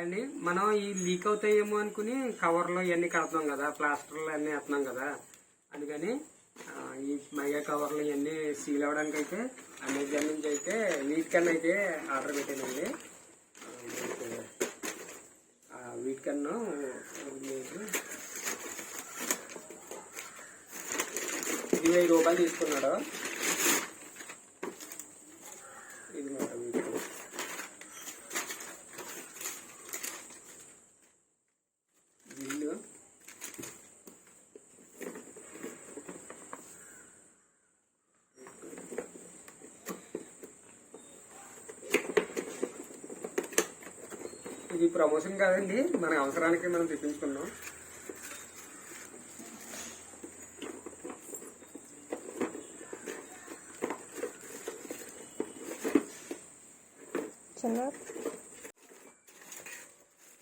అండి మనం ఈ లీక్ అవుతాయేమో అనుకుని కవర్లో ఇవన్నీ కడుతున్నాం కదా ప్లాస్టర్లు అన్నీ వేస్తున్నాం కదా. అందుకని ఈ మయ్య కవర్లు ఇవన్నీ సీల్ అవ్వడానికి అయితే అమెజాన్ నుంచి అయితే వీటికన్నా అయితే ఆర్డర్ పెట్టానండి. వీటికన్నా ఇరవై రూపాయలు తీసుకున్నాడు ఇది మాట వీట్ కన్నా. బిల్లు ఇది ప్రమోషన్ కాదండి. మన అవసరానికి మనం తెప్పించుకున్నాం.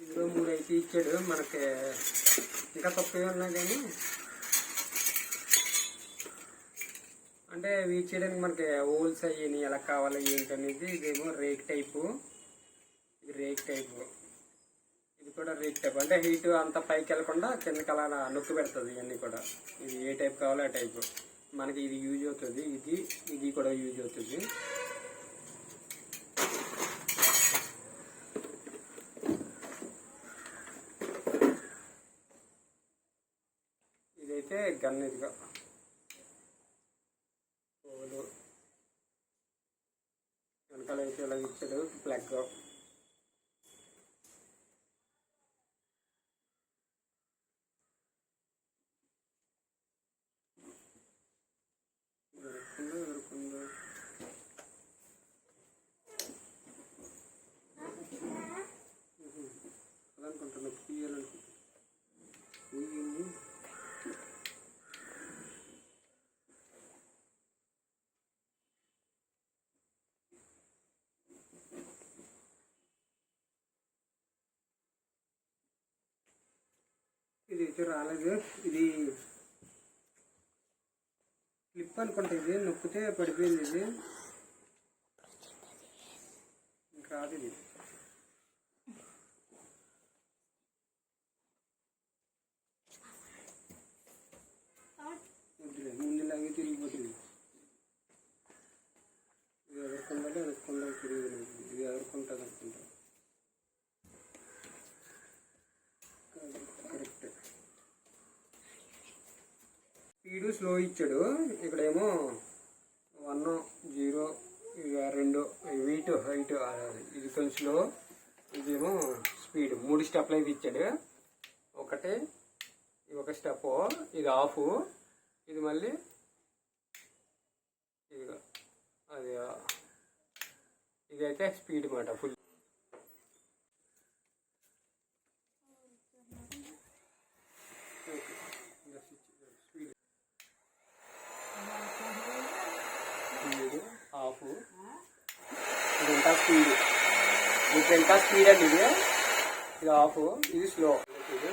ఇందులో మూడు అయితే ఇచ్చాడు. మనకి ఇంకా తక్కువే ఉన్నాయి కానీ. అంటే వీచ్ చేయడానికి మనకి హోల్స్ అయ్యి ఎలా కావాలి ఏంటి అనేది ఇదేమో రేక్ టైపు. ఇది రేక్ టైపు. ఇది కూడా రేక్ టైప్ అంటే హీట్ అంత పైకి వెళ్ళకుండా కిందకి అలా నొక్కి పెడుతుంది ఇవన్నీ కూడా. ఇది ఏ టైప్ కావాలో ఆ టైపు మనకి ఇది యూజ్ అవుతుంది. ఇది ఇది కూడా యూజ్ అవుతుంది. ఇదైతే గన్ ఇదిగా. ఇది అయితే రాలేదు. ఇది క్లిప్ అనుకుంటా ఇది. నొక్కితే పడిపోయింది ఇది. ఇంకా రాదు ఇది. ముందు ముందులాగే తిరిగిపోతుంది. ఇది ఎదుర్కొండాలి ఎదుర్కొండా తిరిగి ఇది ఎదుర్కొంటుంది అనుకుంటా కరెక్ట్ స్పీడు స్లో ఇచ్చాడు. ఇక్కడేమో వన్ జీరో oh, రెండు వీట్ హైట్ ఇది కొంచెం స్లో ఇదేమో స్పీడ్ మూడు స్టెప్లు అయితే ఇచ్చాడు. ఒకటి ఇది ఒక స్టెప్ ఇది ఆఫ్ ఇది మళ్ళీ ఇది అది ఇదైతే స్పీడ్ మాట full speed speed off speed. మీకు ఎంత స్పీడ్ అండి ఇది. ఇది ఆఫ్. ఇది స్లో. ఇది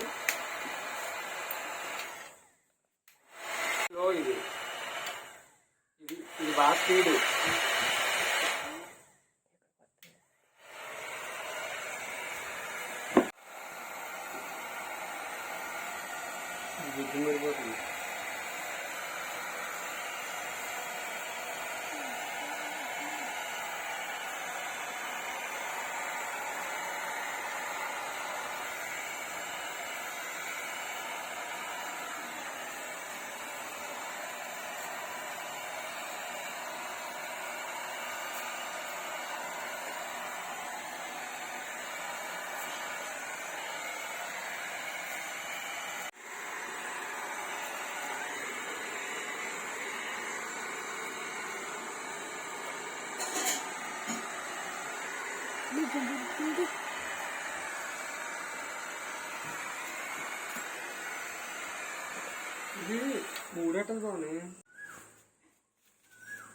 స్లో ఇది. ఇది ఇది బాగా స్పీడ్. మూడేటది బాగున్నాయి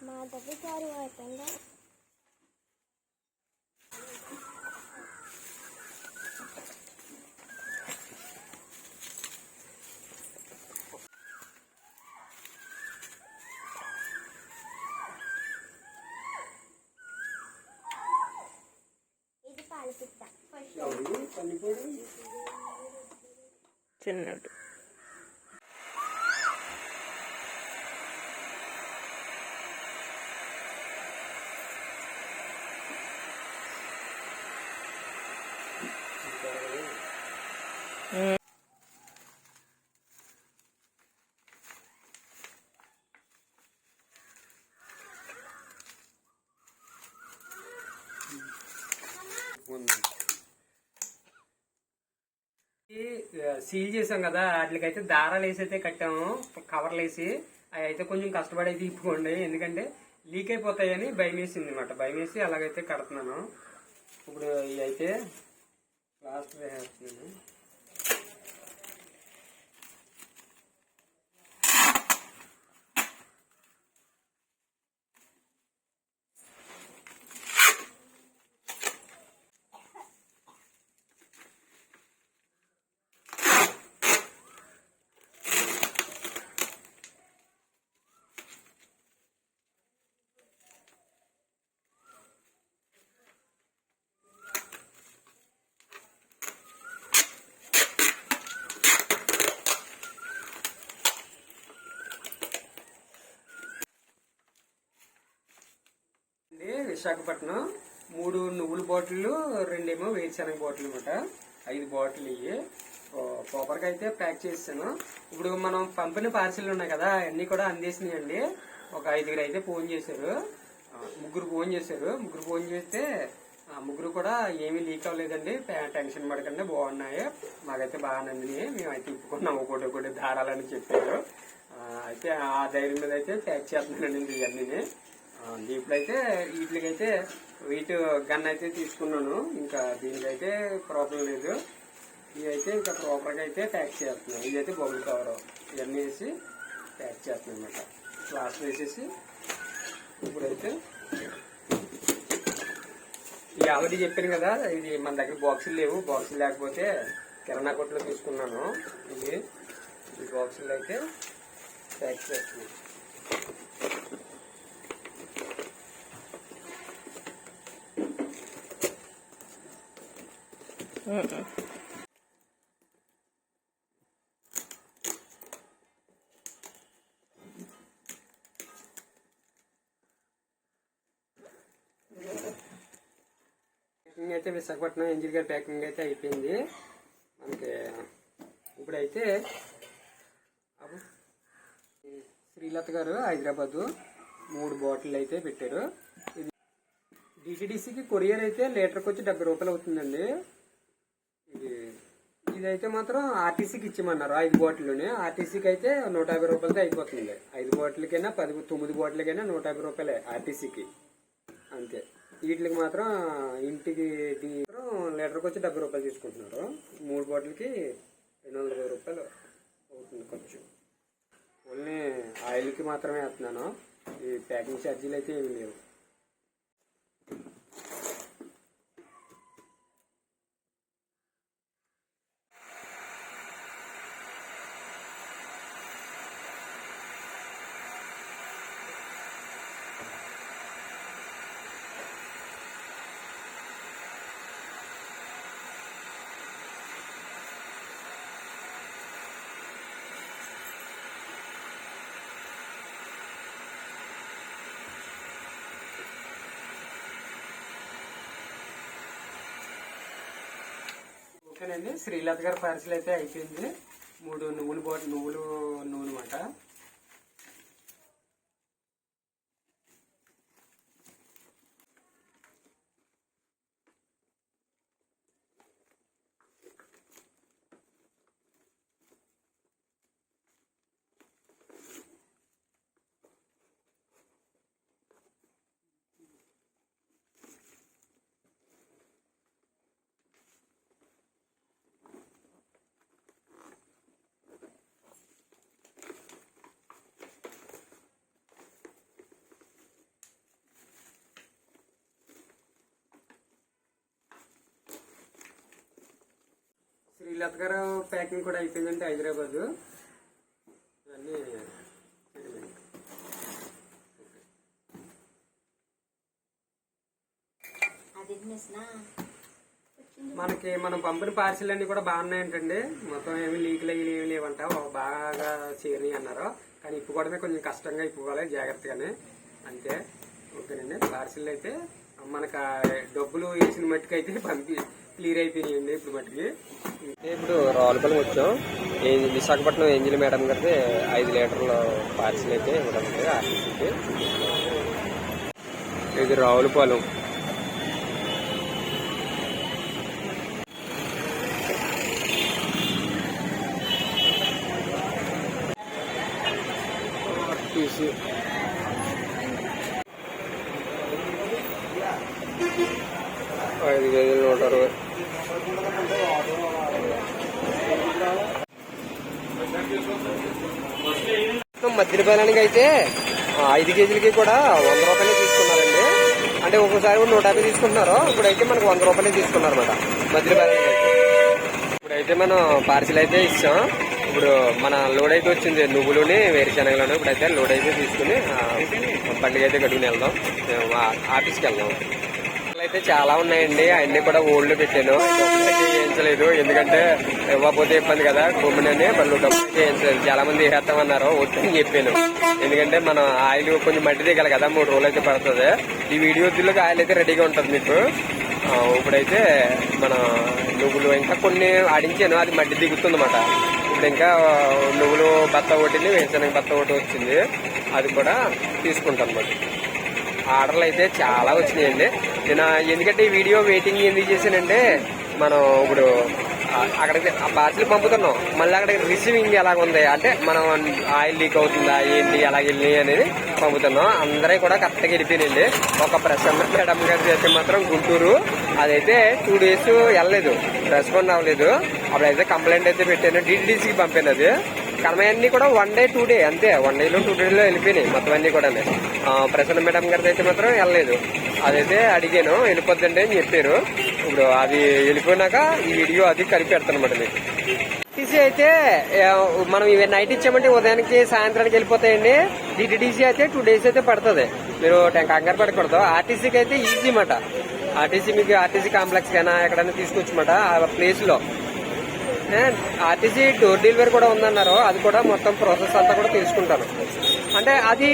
మా దగ్గర అయిపోయిందా? చిన్నడు ఉంది. ఈ, ఆ, సీల్ చేసాం కదా వాటికైతే దారాలు వేసి అయితే కట్టాము కవర్లు వేసి అవి అయితే కొంచెం కష్టపడి అయితే ఇప్పుకోండి ఎందుకంటే లీక్ అయిపోతాయని భయం వేసింది అనమాట భయం వేసి అలాగైతే కడుతున్నాను. ఇప్పుడు ఇవి అయితే ప్లాస్టర్ వేస్తున్నాను ఇది విశాఖపట్నం మూడు నువ్వుల బాటిల్ రెండేమో వేరుశనగ బాటిల్ అనమాట ఐదు బాటిల్ ఇవి. పేపర్కి అయితే ప్యాక్ చేసాను ఇప్పుడు మనం పంపిన పార్సిల్ ఉన్నాయి కదా అన్నీ కూడా అందేసినాయండి. ఒక ఐదుగురు అయితే ఫోన్ చేశారు. ముగ్గురు ఫోన్ చేశారు. ముగ్గురు ఫోన్ చేస్తే ముగ్గురు కూడా ఏమీ లీక్ అవ్వలేదండి. టెన్షన్ పడకండి బాగున్నాయి. మాకైతే బాగా నందినాయి మేమైతే ఇప్పుకున్నాం. ఒకటి ఒకటి దారాలని చెప్పారు. అయితే ఆ ధైర్యం మీద అయితే ప్యాక్ చేస్తున్నానండి ఇవన్నీ ఇప్పుడైతే వీటికైతే వీటి గన్ అయితే తీసుకున్నాను. ఇంకా దీనికైతే ప్రాబ్లం లేదు. ఇవైతే ఇంకా ప్రాపర్గా అయితే ప్యాక్ చేస్తున్నాను. ఇదైతే బొమ్మల కవర్. ఇవన్నీ వేసి ప్యాక్ చేస్తున్నాను అనమాట క్లాస్ వేసేసి ఇప్పుడైతే ఈ ఆల్రెడీ చెప్పాను కదా ఇది మన దగ్గర బాక్సులు లేవు. బాక్సులు లేకపోతే కిరాణా కొట్లో తీసుకున్నాను. ఇది ఈ బాక్సులు అయితే ప్యాక్ చేస్తున్నాను. ప్యాకింగ్ అయితే విశాఖపట్నం ఇంజిన్ ప్యాకింగ్ అయితే అయిపోయింది. మనకి ఇప్పుడైతే శ్రీలత గారు హైదరాబాదు మూడు బాటిల్ అయితే పెట్టారు. ఇది డిసిడిసికి కొరియర్ అయితే లీటర్కి వచ్చి డెబ్బై రూపాయలు అవుతుందండి. ఇదైతే మాత్రం ఆర్టీసీకి ఇచ్చామన్నారు ఐదు బాటిల్లోనే. ఆర్టీసీకి అయితే నూట యాభై రూపాయలతో అయిపోతుంది ఐదు బాటిల్కైనా పది తొమ్మిది బాటిల్కైనా నూట యాభై రూపాయలే ఆర్టీసీకి అంతే. వీటికి మాత్రం ఇంటికి లీటర్కి వచ్చి డెబ్బై రూపాయలు తీసుకుంటున్నారు. మూడు బాటిల్కి రెండు వందల ఇరవై రూపాయలు అవుతుంది ఖర్చు. ఓన్లీ ఆయిల్కి మాత్రమే వేస్తున్నాను. ఈ ప్యాకింగ్ ఛార్జీలు అయితే ఏమి లేవు. ఓకేనండి శ్రీలత గారి పార్సల్ అయితే అయిపోయింది. మూడు నువ్వులు బాటి నువ్వులు నూనె మాట శ్రీలత గారు ప్యాకింగ్ కూడా అయిపోయిందంటే హైదరాబాద్. ఇవన్నీ మనకి మనం పంపిన పార్సిల్ అన్ని కూడా బాగున్నాయంటండి మొత్తం ఏమి లీకులు అయ్యి ఏమి లేవంట. బాగా చేరినాయి అన్నారు. కానీ ఇప్పుకోవడమే కొంచెం కష్టంగా ఇప్పుకోవాలి జాగ్రత్తగానే. అంతే. ఓకేనండి. పార్సిల్ అయితే మనకు డబ్బులు వేసిన మట్టుకు అయితే పంపి క్లియర్ అయిపోయినాయండి ఇప్పుడు మట్టుకి. ఇప్పుడు రావులపల్లి వచ్చాం. విశాఖపట్నం ఏంజిల్ మేడం గారి ఐదు లీటర్ల పార్సిల్ అయితే ఇవ్వడం ఆర్టీసీకి ఇది రావులపాలెం. ఆర్టీసీ ఐదు కేజీలు నూట అరవై మద్దిరపాలెనికి అయితే ఐదు కేజీలకి కూడా వంద రూపాయలే తీసుకున్నారండి. అంటే ఒక్కోసారి కూడా నూట యాభై తీసుకుంటున్నారు. ఇప్పుడైతే మనకు వంద రూపాయలే తీసుకున్నారు అనమాట మద్దిరపాలెనికి బెల్లానికి ఇప్పుడైతే మనం పార్సిల్ అయితే ఇచ్చాం. ఇప్పుడు మన లోడ్ అయితే వచ్చింది. నువ్వులుని వేరుశనగలను ఇప్పుడైతే లోడ్ అయితే తీసుకుని ఆ, బండికి అయితే గడుగుని వెళ్దాం. మేము ఆఫీస్కి వెళ్దాం. అయితే చాలా ఉన్నాయండి. అన్ని కూడా ఓల్డ్ పెట్టాను. డబ్బులు అయితే వేయించలేదు ఎందుకంటే ఇవ్వకపోతే ఇబ్బంది కదా. గుమ్మనని వాళ్ళు డబ్బులు అయితే వేయించలేదు చాలా మంది వేస్తామన్నారు వద్దని చెప్పాను. ఎందుకంటే మనం ఆయిల్ కొంచెం మట్టి దిగాలి కదా. మూడు రోజులు అయితే పడుతుంది. ఈ వీడియో వద్దులోకి ఆయిల్ అయితే రెడీగా ఉంటుంది మీకు. ఇప్పుడైతే మన నువ్వులు ఇంకా కొన్ని ఆడించాను. అది మట్టి దిగుతుంది అనమాట ఇప్పుడు ఇంకా నువ్వులు బత్త ఒకటిని వేరుశనగ బత్త ఒకటి వచ్చింది. అది కూడా తీసుకుంటాను అన్నమాట. ఆర్డర్లు అయితే చాలా వచ్చినాయండి. నేను ఎందుకంటే ఈ వీడియో వెయిటింగ్ ఎందుకు చేశానంటే మనం ఇప్పుడు అక్కడికి ఆ పార్సిల్ పంపుతున్నాం. మళ్ళీ అక్కడికి రిసీవింగ్ ఎలాగ ఉంది? అంటే మనం ఆయిల్ లీక్ అవుతుందా? ఏంటి? ఎలాగ వెళ్ళి అనేది పంపుతున్నాం. అందరూ కూడా కరెక్ట్గా వెళ్ళిపోయినండి ఒక ప్రసన్న మేడం గారి చేస్తే మాత్రం గుంటూరు అదైతే టూ డేస్ వెళ్ళలేదు. రెస్పాండ్ అవ్వలేదు. అప్పుడైతే కంప్లైంట్ అయితే పెట్టాను. డీటీడీసీకి పంపాను అది. కర్మయన్నీ కూడా వన్ డే టూ డే అంతే. వన్ డేలో టూ డేలో వెళ్ళిపోయినాయి మొత్తం అన్ని కూడా ప్రసన్న మేడం గారిది అయితే మాత్రం వెళ్ళలేదు. అదైతే అడిగాను వెళ్ళిపోద్దండి అని చెప్పారు. ఇప్పుడు అది వెళ్ళిపోయినాక ఈ వీడియో అది కలిపి మీకు. టీసీ అయితే మనం ఇవి నైట్ ఇచ్చామంటే ఉదయానికి సాయంత్రానికి వెళ్ళిపోతాయండి. డిటిడిసి అయితే టూ డేస్ అయితే పడుతుంది. మీరు కంగారు పడకూడదు. ఆర్టీసీకి అయితే ఈజీ మాట. ఆర్టీసీ మీకు ఆర్టీసీ కాంప్లెక్స్ కైనా ఎక్కడైనా తీసుకొచ్చమాట. ఆ ప్లేస్లో. ఆర్టీసీ డోర్ డెలివరీ కూడా ఉందన్నారు. అది కూడా మొత్తం ప్రాసెస్ అంతా కూడా తీసుకుంటారు. అంటే అది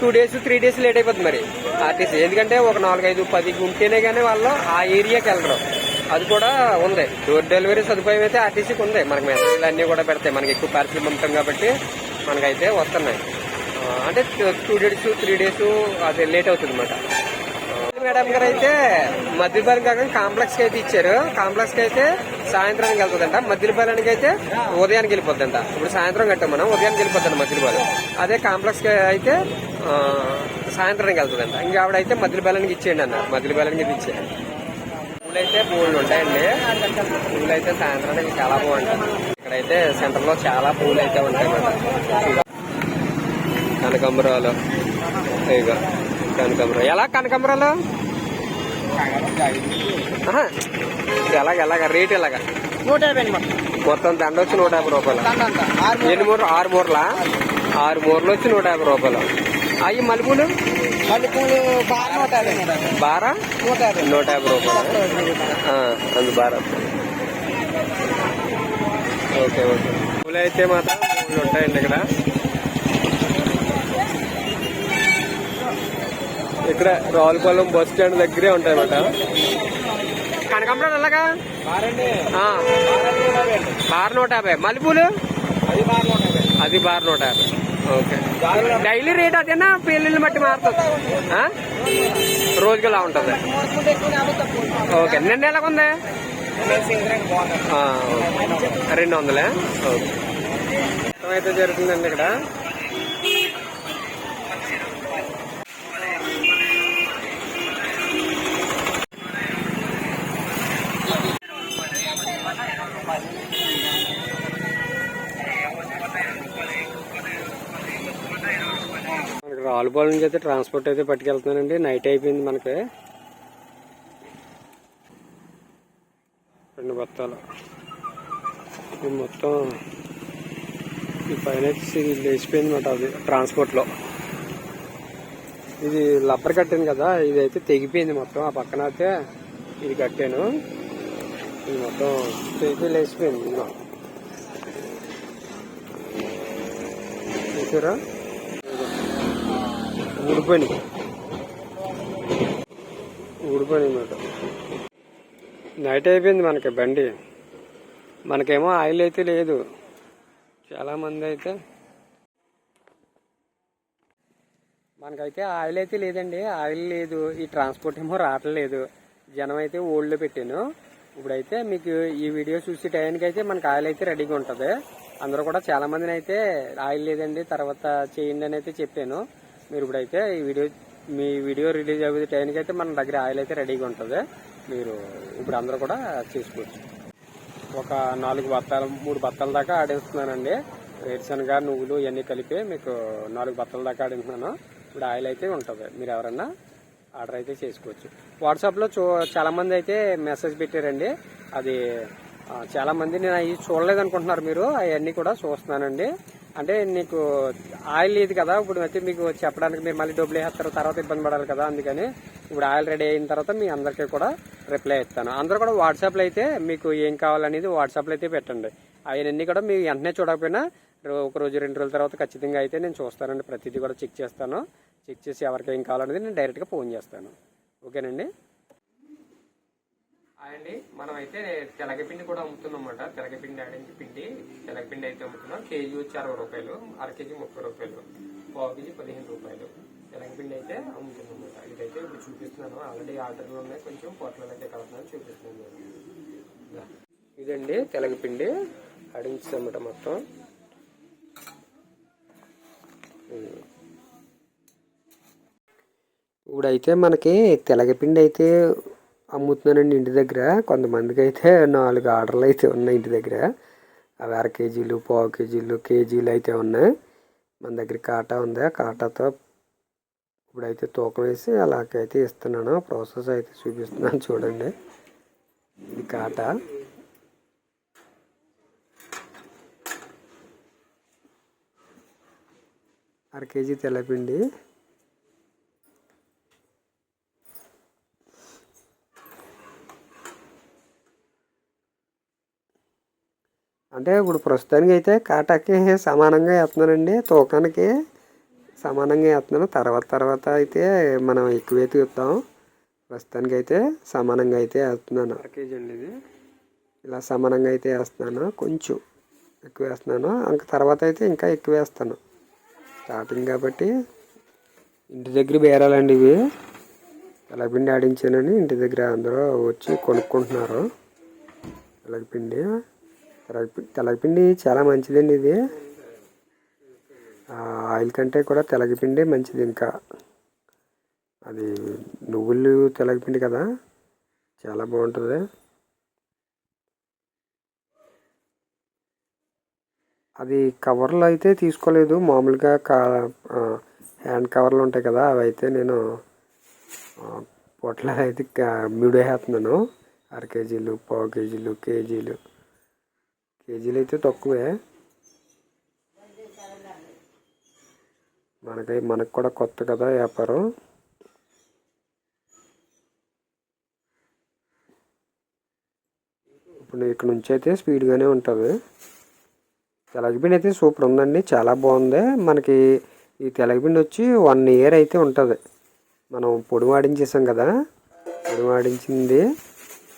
two days three days late అయిపోతుంది మరి ఆర్టీసీ. ఎందుకంటే ఒక నాలుగైదు పది ఉంటేనే కానీ వాళ్ళు ఆ ఏరియాకి వెళ్ళరు. అది కూడా ఉంది. డోర్ డెలివరీ సదుపాయం అయితే ఆర్టీసీకి ఉంది. మనకి మెసేజ్లు అన్నీ కూడా పెడతాయి. మనకి ఎక్కువ పార్సిల్ పంపుతాం కాబట్టి మనకైతే వస్తున్నాయి. అంటే టూ డేస్ త్రీ డేస్ అది లేట్ అవుతుంది అన్నమాట. మేడం గారు అయితే మధ్యపాలెం కాకుండా కాంప్లెక్స్కి అయితే ఇచ్చారు. కాంప్లెక్స్కి అయితే సాయంత్రానికి వెళ్తుందంట. మధ్యపాలెనికి అయితే ఉదయానికి వెళ్ళిపోద్దంట. ఇప్పుడు సాయంత్రం కట్టాం మనం ఉదయానికి వెళ్ళిపోద్దంట మధ్యపాలెం అదే కాంప్లెక్స్కి అయితే సాయంత్రానికి వెళ్తుందంట. ఇంకా ఆవిడైతే మధ్యపాలెనికి ఇచ్చేయండి అన్నారు. మధ్యపాలెనికి ఇచ్చేయండి. పూలైతే అయితే పూలు ఉంటాయండి. పూలు అయితే సాయంత్రానికి చాలా బాగుంటాయి. ఇక్కడైతే సెంటర్లో చాలా పూలు అయితే ఉంటాయి అన్నమాట కనకాంబరాలు ఇక కనకాంబరం. ఎలా కనకాంబరాలు? ఎలాగ ఎలాగ? రేట్ ఎలాగ? నూట యాభై మొత్తం. దండ వచ్చి నూట యాభై రూపాయలు? ఎన్ని మూర ఆరు మూరలా? ఆరు మూరలు వచ్చి నూట యాభై రూపాయలు? అవి మలుపులు బారా నూట యాభై రూపాయలు? అందు బారా. Okay okay. పూలు అయితే మాత్రం ఉంటాయండి ఇక్కడ. ఇక్కడ రావులపాలెం బస్ స్టాండ్ దగ్గరే ఉంటాయి అన్నమాట కనకాంబరాలు ఎలాగా బార్ నూట యాభై. మల్లెపూలు? అది బార్ నూట యాభై. ఓకే. డైలీ రేట్ అదేనా? పెళ్ళిళ్ళు బట్టి మారుతుంది? రోజుకి ఇలా ఉంటుంది? ఓకే. నిన్న ఆ, ఓకే. రెండు వందలే? ఓకే. అయితే జరుగుతుందండి ఇక్కడ. రావులపాలెం నుంచి అయితే ట్రాన్స్పోర్ట్ అయితే పట్టుకెళ్తున్నానండి. నైట్ అయిపోయింది మనకి. రెండు బత్తాలు. ఇది మొత్తం ఈ పైన ఇది లేచిపోయింది మాట అది ట్రాన్స్పోర్ట్లో ఇది లబ్బర్ కట్టాను కదా ఇది అయితే తెగిపోయింది మొత్తం. ఆ పక్కన అయితే ఇది కట్టాను. ఇది మొత్తం తెగిపోయి వేసిపోయింది చూసారా? ఊడిపోయినాయి. ఊడిపోయినాయి అన్నమాట నైట్ అయిపోయింది మనకి బండి. మనకేమో ఆయిల్ అయితే లేదు. చాలామంది అయితే మనకైతే ఆయిల్ అయితే లేదండి. ఆయిల్ లేదు. ఈ ట్రాన్స్పోర్ట్ ఏమో రావట్లేదు. జనం అయితే ఓల్డ్లో పెట్టాను. ఇప్పుడైతే మీకు ఈ వీడియో చూసే టైంకి అయితే మనకి ఆయిల్ అయితే రెడీగా ఉంటుంది. అందరూ కూడా చాలామందిని అయితే ఆయిల్ లేదండి. తర్వాత చేయండి అని అయితే చెప్పాను. మీరు ఇప్పుడైతే ఈ వీడియో మీ వీడియో రిలీజ్ అయ్యే టైంకి అయితే మన దగ్గర ఆయిల్ అయితే రెడీగా ఉంటుంది. మీరు ఇప్పుడు అందరూ కూడా చేసుకోవచ్చు. ఒక నాలుగు బత్తాలు మూడు బత్తాల దాకా ఆడేస్తున్నానండి. వేరుశనగ నువ్వులు ఇవన్నీ కలిపి మీకు నాలుగు బత్తాల దాకా ఆడిస్తున్నాను ఇప్పుడు ఆయిల్ అయితే ఉంటుంది. మీరు ఎవరన్నా ఆర్డర్ అయితే చేసుకోవచ్చు. వాట్సాప్లో చూ చాలా మంది అయితే మెసేజ్ పెట్టారండి. అది చాలామంది చాలా మంది నేను అవి చూడలేదు అనుకుంటున్నారు మీరు. అవన్నీ కూడా చూస్తున్నానండి. అంటే నీకు ఆయిల్ లేదు కదా ఇప్పుడు అయితే మీకు చెప్పడానికి మీరు మళ్ళీ డబ్బులు వేస్తారు తర్వాత ఇబ్బంది పడాలి కదా అందుకని ఇప్పుడు ఆయిల్ రెడీ అయిన తర్వాత మీ అందరికీ కూడా రిప్లై ఇస్తాను. అందరూ కూడా వాట్సాప్లో అయితే మీకు ఏం కావాలనేది వాట్సాప్లో అయితే పెట్టండి. అవన్నీ కూడా మీరు వెంటనే చూడకపోయినా రో- ఒక రోజు రెండు రోజుల తర్వాత ఖచ్చితంగా అయితే నేను చూస్తానండి. ప్రతిదీ కూడా చెక్ చేస్తాను. చెక్ చేసి ఎవరికి ఏం కావాలనేది నేను డైరెక్ట్గా ఫోన్ చేస్తాను. ఓకేనండి? అండి మనం అయితే తెలగపిండి కూడా అమ్ముతున్నాం అన్నమాట తెలగపిండి ఆడించి పిండి తెలగపిండి అయితే అమ్ముతున్నాం. కేజీ వచ్చి అరవై రూపాయలు అర కేజీ ముప్పై రూపాయలు పావు కేజీ పదిహేను రూపాయలు. తెలగపిండి అయితే అమ్ముతున్నాం అన్నమాట ఇదైతే ఇప్పుడు చూపిస్తున్నాను. ఆల్రెడీ ఆర్డర్లు ఉన్నాయి. కొంచెం పొట్లలో అయితే కలుపుతున్నాను చూపిస్తున్నాను ఇదండి తెలగపిండి. ఆడించామట మొత్తం. ఇప్పుడైతే మనకి తెలగపిండి అయితే అమ్ముతున్నానండి ఇంటి దగ్గర. కొంతమందికి అయితే నాలుగు ఆర్డర్లు అయితే ఉన్నాయి ఇంటి దగ్గర. అవి అర కేజీలు పావు కేజీలు కేజీలు అయితే ఉన్నాయి. మన దగ్గర కాటా ఉంది. ఆ కాటాతో ఇప్పుడైతే తూకం వేసి అలాగైతే ఇస్తున్నాను. ప్రాసెస్ అయితే చూపిస్తున్నాను చూడండి. ఇది కాటా. అర కేజీ తెల్లపిండి. అంటే ఇప్పుడు ప్రస్తుతానికి అయితే కాటాకి సమానంగా వేస్తున్నానండి తూకానికి సమానంగా వేస్తున్నాను తర్వాత తర్వాత అయితే మనం ఎక్కువే తీస్తాం ప్రస్తుతానికి అయితే సమానంగా అయితే వేస్తున్నాను. కేజీ అండి ఇది. ఇలా సమానంగా అయితే వేస్తున్నాను. కొంచెం ఎక్కువ వేస్తున్నాను. ఇంకా తర్వాత అయితే ఇంకా ఎక్కువ వేస్తాను. స్టార్టింగ్ కాబట్టి ఇంటి దగ్గర బేరాలండి ఇవి. తెలగపిండి ఆడించానని ఇంటి దగ్గర అందరూ వచ్చి కొనుక్కుంటున్నారు. తెలగపిండి తెలగపిండి చాలా మంచిదండి ఇది. ఆయిల్ కంటే కూడా తెలగపిండి మంచిది ఇంకా. అది నువ్వులు తెలగపిండి కదా చాలా బాగుంటుంది. అది కవర్లు అయితే తీసుకోలేదు మామూలుగా కా హ్యాండ్ కవర్లు ఉంటాయి కదా అవి అయితే నేను పొట్ల అయితే క- అర కేజీలు పావు కేజీలు కేజీలు. కేజీలు అయితే తక్కువే. మనకై మనకు కూడా కొత్త కదా వ్యాపారం. ఇప్పుడు ఇక్కడ నుంచి అయితే స్పీడ్గానే ఉంటుంది. తెలగపిండి అయితే సూపర్ ఉందండి చాలా బాగుంది. మనకి ఈ తెలగపిండి వచ్చి వన్ ఇయర్ అయితే ఉంటుంది. మనం పొడి వాడించేసాం కదా పొడి వాడించింది.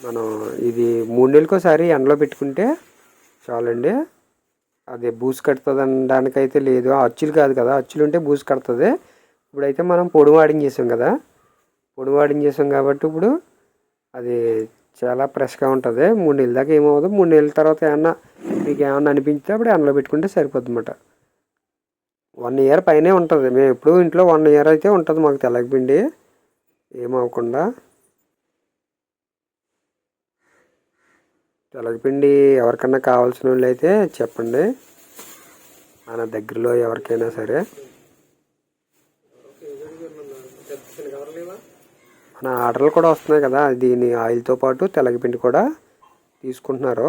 మనం ఇది మూడు నెలలకోసారి ఎండలో పెట్టుకుంటే చాలండి. అది బూజు కడుతుంది అనడానికైతే లేదు అచ్చులు కాదు కదా. అచ్చులు ఉంటే బూజు కడుతుంది. ఇప్పుడైతే మనం పొడి వాడించేసాం కదా. పొడి వాడించేసాం కాబట్టి ఇప్పుడు అది చాలా ఫ్రెష్గా ఉంటుంది. మూడు నెలల దాకా ఏమవుతుంది మూడు నెలల తర్వాత ఏమన్నా మీకు ఏమన్నా అనిపించితే అప్పుడు ఎండలో పెట్టుకుంటే సరిపోద్ది వన్ ఇయర్ పైనే ఉంటుంది. మేము ఎప్పుడు ఇంట్లో వన్ ఇయర్ అయితే ఉంటుంది మాకు తెల్లగపిండి ఏమవకుండా తెలగపిండి ఎవరికన్నా కావాల్సిన వాళ్ళు అయితే చెప్పండి. మన దగ్గరలో ఎవరికైనా సరే. మన ఆర్డర్లు కూడా వస్తున్నాయి కదా దీని ఆయిల్తో పాటు తెలగపిండి కూడా తీసుకుంటున్నారు.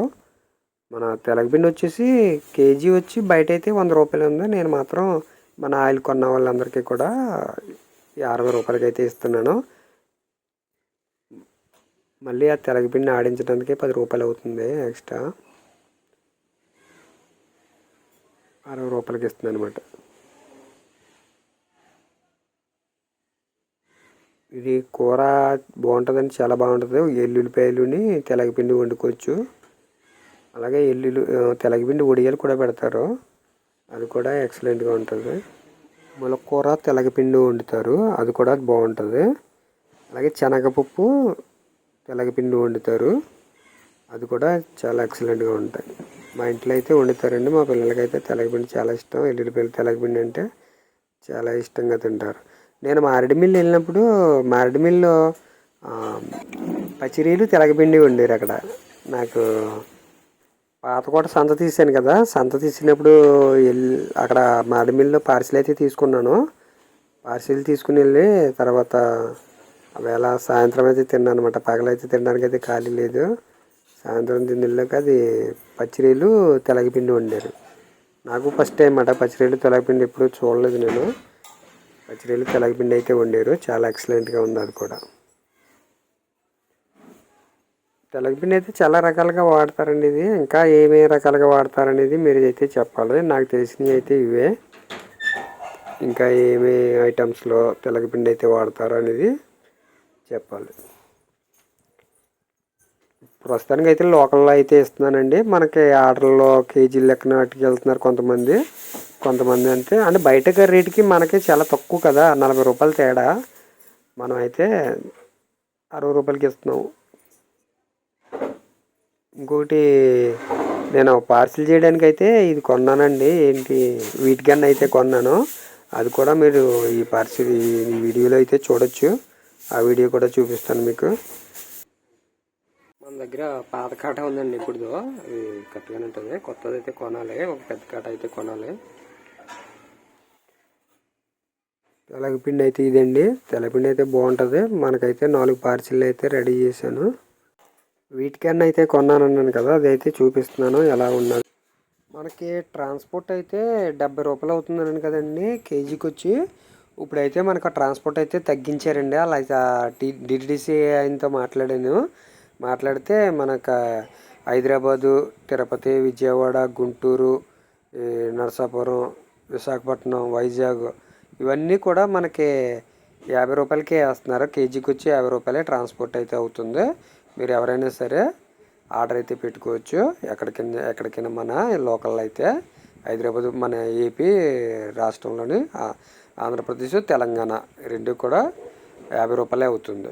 మన తెలగపిండి వచ్చేసి కేజీ వచ్చి బయట అయితే వంద రూపాయలు ఉంది. నేను మాత్రం మన ఆయిల్ కొన్న వాళ్ళందరికీ కూడా అరవై రూపాయలకి అయితే ఇస్తున్నాను. మళ్ళీ ఆ తెలగపిండి ఆడించడానికి పది రూపాయలు అవుతుంది ఎక్స్ట్రా. అరవై రూపాయలకి ఇస్తుంది అనమాట ఇది కూర బాగుంటుందండి చాలా బాగుంటుంది. ఎల్లుల్లిపాయలుని తెలగపిండి వండుకోవచ్చు. అలాగే ఎల్లుల్లి తెలగపిండి ఒడియాలు కూడా పెడతారు. అది కూడా ఎక్సలెంట్గా ఉంటుంది. ములక్కూర తెలగపిండి వండుతారు. అది కూడా బాగుంటుంది. అలాగే శనగపప్పు తెలగపిండి వండుతారు. అది కూడా చాలా ఎక్సలెంట్గా ఉంటాయి. మా ఇంట్లో అయితే వండుతారండి. మా పిల్లలకైతే తెలగపిండి చాలా ఇష్టం. ఎల్లుల్లిపాయలు తెలగపిండి అంటే చాలా ఇష్టంగా తింటారు. నేను మారేడుమిల్లి వెళ్ళినప్పుడు మారేడుమిల్లిలో ఆ, పచ్చిరీలు తెలగపిండి వండారు అక్కడ. నాకు పాతకోట సంత తీసాను కదా. సంత తీసినప్పుడు వెళ్ళి అక్కడ మారేడుమిల్లిలో పార్సిల్ అయితే తీసుకున్నాను. పార్సిల్ తీసుకుని వెళ్ళి తర్వాత వేళ సాయంత్రం అయితే తిన్నాను అనమాట పగలైతే తినడానికి అయితే ఖాళీ లేదు. సాయంత్రం తిని అది పచ్చిరీలు తెలగపిండి వండారు. నాకు ఫస్ట్ టైం అన్నమాట పచ్చిరీలు తెలగపిండి ఎప్పుడు చూడలేదు నేను. పచ్చిరీలు తెలగపిండి అయితే వండారు. చాలా ఎక్సలెంట్గా ఉంది అది కూడా. తెలగపిండి అయితే చాలా రకాలుగా వాడతారండి ఇది. ఇంకా ఏమేమి రకాలుగా వాడతారనేది మీరు అయితే చెప్పాలి. నాకు తెలిసినవి అయితే ఇవే. ఇంకా ఏమే ఐటమ్స్లో తెలగపిండి అయితే వాడతారు అనేది చెప్పాలి. ప్రస్తుతానికి అయితే లోకల్లో అయితే ఇస్తున్నానండి. మనకి ఆర్డర్లో కేజీ లెక్కన అట్టుకు వెళ్తున్నారు కొంతమంది. కొంతమంది అంటే అంటే బయట రేటుకి మనకి చాలా తక్కువ కదా. నలభై రూపాయలు తేడా. మనం అయితే అరవై రూపాయలకి ఇస్తున్నాం. ఇంకొకటి నేను పార్సిల్ చేయడానికి అయితే ఇది కొన్నానండి. ఏంటి వీటికన్నా అయితే కొన్నాను. అది కూడా మీరు ఈ పార్సిల్ ఈ వీడియోలో అయితే చూడొచ్చు. ఆ వీడియో కూడా చూపిస్తాను మీకు. మన దగ్గర పాత కాట ఉందండి ఇప్పుడు అది కరెక్ట్గానే ఉంటుంది. కొత్తది అయితే కొనాలి. ఒక పెద్ద కాట అయితే కొనాలి. తెలగపిండి అయితే ఇదండి. తెలగపిండి అయితే బాగుంటుంది. మనకైతే నాలుగు పార్సిల్ అయితే రెడీ చేశాను. వీటికన్నా అయితే కొన్నాను అన్నాను కదా. అదైతే చూపిస్తున్నాను ఎలా ఉన్నది. మనకి ట్రాన్స్పోర్ట్ అయితే డెబ్బై రూపాయలు అవుతుందన్నాను కదండి కేజీకి వచ్చి ఇప్పుడైతే మనకు ట్రాన్స్పోర్ట్ అయితే తగ్గించారండి. అలా డిటిడిసి ఆయనతో మాట్లాడాను. మాట్లాడితే మనకు హైదరాబాదు తిరుపతి విజయవాడ గుంటూరు ఈ నరసాపురం విశాఖపట్నం వైజాగ్ ఇవన్నీ కూడా మనకి యాభై రూపాయలకే వేస్తున్నారు. కేజీకి వచ్చి యాభై రూపాయలే ట్రాన్స్పోర్ట్ అయితే అవుతుంది. మీరు ఎవరైనా సరే ఆర్డర్ అయితే పెట్టుకోవచ్చు. ఎక్కడికైనా ఎక్కడికైనా మన లోకల్ అయితే హైదరాబాద్ మన ఏపీ రాష్ట్రంలోని ఆంధ్రప్రదేశ్ తెలంగాణ రెండు కూడా యాభై రూపాయలే అవుతుంది.